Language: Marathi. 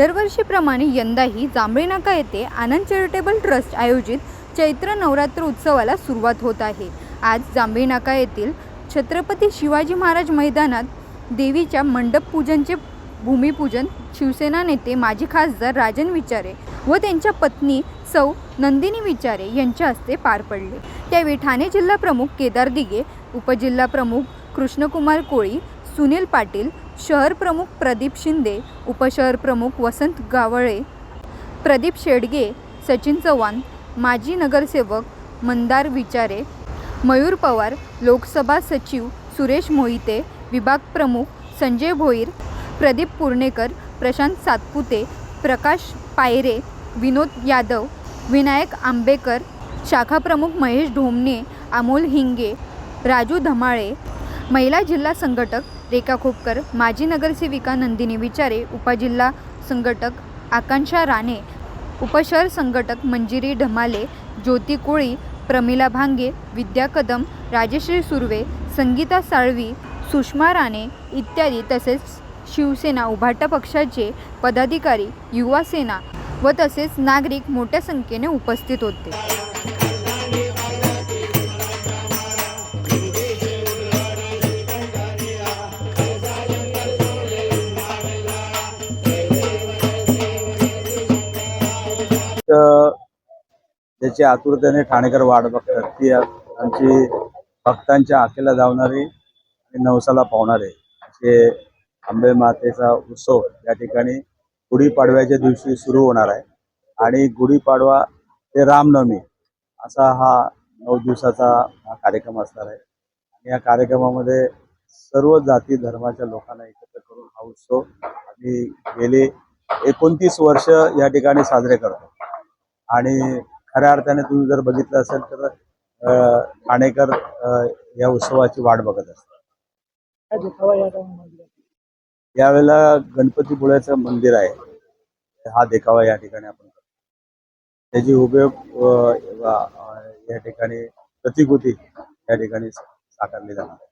दरवर्षीप्रमाणे यंदाही जांभळी नाका येथे आनंद चॅरिटेबल ट्रस्ट आयोजित चैत्र नवरात्र उत्सवाला सुरुवात होत आहे. आज जांभळी नाका येथील छत्रपती शिवाजी महाराज मैदानात देवीच्या मंडप पूजनचे भूमिपूजन शिवसेना नेते माजी खासदार राजन विचारे व त्यांच्या पत्नी सौ नंदिनी विचारे यांच्या हस्ते पार पडले. त्यावेळी ठाणे जिल्हा प्रमुख केदार दिगे उपजिल्हा प्रमुख कृष्णकुमार कोळी सुनील पाटील शहर प्रमुख प्रदीप शिंदे उपशहर प्रमुख वसंत गावळे प्रदीप शेडगे सचिन चव्हाण माजी नगरसेवक मंदार विचारे मयूर पवार लोकसभा सचिव सुरेश मोहिते विभाग प्रमुख संजय भोईर प्रदीप पूर्णेकर प्रशांत सातपुते प्रकाश पायरे विनोद यादव विनायक आंबेकर शाखा प्रमुख महेश ढोमणे अमोल हिंगे राजू धमाळे महिला जिल्हा संघटक रेखा खोपकर माजी नगरसेविका नंदिनी विचारे उपजिल्हा संघटक आकांक्षा राणे उपशहर संघटक मंजिरी ढमाले ज्योती कोळी प्रमिला भांगे विद्या कदम राजश्री सुर्वे संगीता साळवी सुषमा राणे इत्यादी तसेच शिवसेना उभाटा पक्षाचे पदाधिकारी युवा सेना व तसेच नागरिक मोठ्या संख्येने उपस्थित होते. त्याची ज्याची आतुरतेने ठाणेकर वाट बघतात ती आमची भक्तांच्या आखेला धावणारी आणि नवसाला पावणारे असे आंबे मातेचा उत्सव या ठिकाणी गुढीपाडव्याच्या दिवशी सुरू होणार आहे. आणि गुढीपाडवा ते रामनवमी असा हा नऊ दिवसाचा हा कार्यक्रम असणार आहे. आणि या कार्यक्रमामध्ये सर्व जाती धर्माच्या लोकांना एकत्र करून हा उत्सव आम्ही गेले एकोणतीस वर्ष या ठिकाणी साजरे करतो. आणि खऱ्या अर्थाने तुम्ही जर बघितलं असेल तर ठाणेकर या उत्सवाची वाट बघत असतात. यावेळेला गणपतीपुळ्याचं मंदिर आहे. हा देखावा या ठिकाणी आपण त्याची उपयोग या ठिकाणी प्रतिकृती या ठिकाणी साकारली जाणार आहे.